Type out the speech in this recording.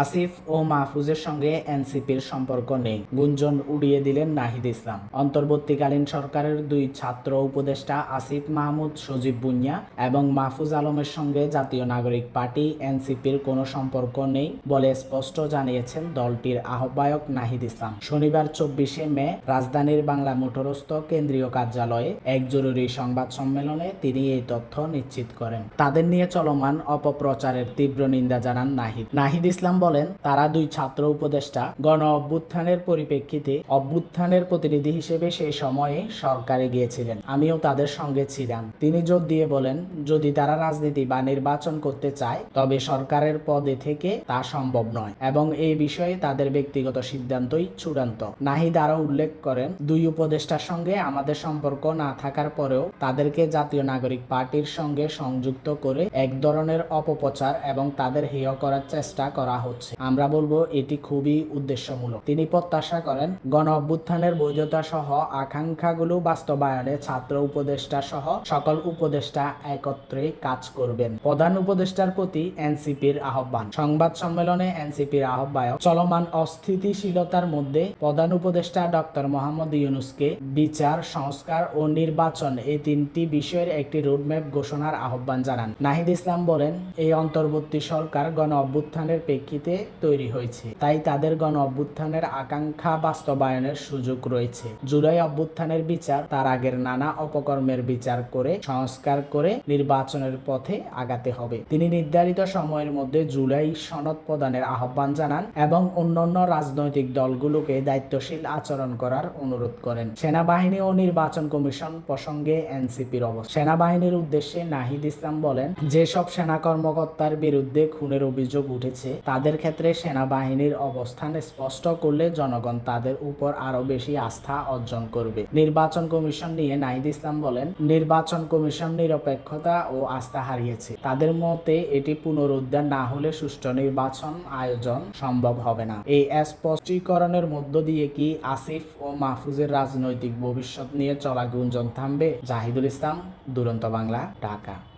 আসিফ ও মাহফুজের সঙ্গে এনসিপির সম্পর্ক নেই। গুঞ্জন উড়িয়ে দিলেন নাহিদ ইসলাম। অন্তর্বর্তীকালীন সরকারের দুই ছাত্র উপদেষ্টা আসিফ মাহমুদ, সজীব বুনিয়া এবং মাহফুজ আলমের সঙ্গে জাতীয় নাগরিক পার্টি, এনসিপির কোনো সম্পর্ক নেই বলে স্পষ্ট জানিয়েছেন দলটির আহ্বায়ক নাহিদ ইসলাম। শনিবার চব্বিশে মে রাজধানীর বাংলা মোটরস্থ কেন্দ্রীয় কার্যালয়ে এক জরুরি সংবাদ সম্মেলনে তিনি এই তথ্য নিশ্চিত করেন। তাদের নিয়ে চলমান অপপ্রচারের তীব্র নিন্দা জানান নাহিদ। নাহিদ ইসলাম বলেন, তারা দুই ছাত্র উপদেষ্টা। গণ অভ্যুত্থানের পরিপ্রেক্ষিতে অভ্যুত্থানের প্রতিনিধি হিসেবে সেই সময়ে সরকারে গিয়েছিলেন। আমিও তাদের সঙ্গে ছিলাম। তিনি জোর দিয়ে বলেন, যদি তারা রাজনীতি বা নির্বাচন করতে চায়, তবে সরকারের পদে থেকে তা সম্ভব নয়। এবং এই বিষয়ে তাদের ব্যক্তিগত সিদ্ধান্তই চূড়ান্ত। নাহিদ আরও উল্লেখ করেন, দুই উপদেষ্টার সঙ্গে আমাদের সম্পর্ক না থাকার পরেও তাদেরকে জাতীয় নাগরিক পার্টির সঙ্গে সংযুক্ত করে এক ধরনের অপপ্রচার এবং তাদের হেয় করার চেষ্টা করা হচ্ছে। আমরা বলব এটি খুবই উদ্দেশ্যমূলক। তিনি প্রত্যাশা করেন, গণ অভ্যুত্থানের বৈধতা সহ আকাঙ্ক্ষাগুলো বাস্তবায়নে ছাত্র উপদেষ্টা সহ সকল উপদেষ্টা একত্রে কাজ করবেন। প্রধান উপদেষ্টার প্রতি এনসিপির আহ্বান। সংবাদ সম্মেলনে এনসিপির আহ্বায়ক চলমান অস্থিতিশীলতার মধ্যে প্রধান উপদেষ্টা ডক্টর মোহাম্মদ ইউনুসকে বিচার, সংস্কার ও নির্বাচন এই তিনটি বিষয়ের একটি রোডম্যাপ ঘোষণার আহ্বান জানান। নাহিদ ইসলাম বলেন, এই অন্তর্বর্তী সরকার গণ অভ্যুত্থানের প্রেক্ষিতে তৈরি হয়েছে। তাই তাদের গণ অভ্যুত্থানের আকাঙ্ক্ষা বাস্তবায়নের সুযোগ রয়েছে। জুলাই অভ্যুত্থানের বিচার তার আগের নানা অপকর্মের বিচার করে, সংস্কার করে নির্বাচনের পথে আগাতে হবে। তিনি নির্ধারিত সময়ের মধ্যে জুলাই সনদ প্রদানের আহ্বান জানান এবং অন্যান্য রাজনৈতিক দলগুলোকে দায়িত্বশীল আচরণ করার অনুরোধ করেন। সেনাবাহিনী ও নির্বাচন কমিশন প্রসঙ্গে এনসিপির অবস্থা। সেনাবাহিনীর উদ্দেশ্যে নাহিদ ইসলাম বলেন, যেসব সেনা কর্মকর্তার বিরুদ্ধে খুনের অভিযোগ উঠেছে, তাদের ক্ষেত্রে সেনাবাহিনীর অবস্থান স্পষ্ট করলে জনগণ তাদের উপর আরও বেশি আস্থা অর্জন করবে। নির্বাচন কমিশন নিয়ে নাহিদ ইসলাম বলেন, নির্বাচন কমিশন নিরপেক্ষতা ও আস্থা হারিয়েছে। তাদের মতে এটি পুনরুদ্ধার না হলে সুষ্ঠু নির্বাচন আয়োজন সম্ভব হবে না। এই স্পষ্টীকরণের মধ্য দিয়ে কি আসিফ ও মাহফুজের রাজনৈতিক ভবিষ্যৎ নিয়ে চলা গুঞ্জন থামবে? জাহিদুল ইসলাম, দুরন্ত বাংলা, ঢাকা।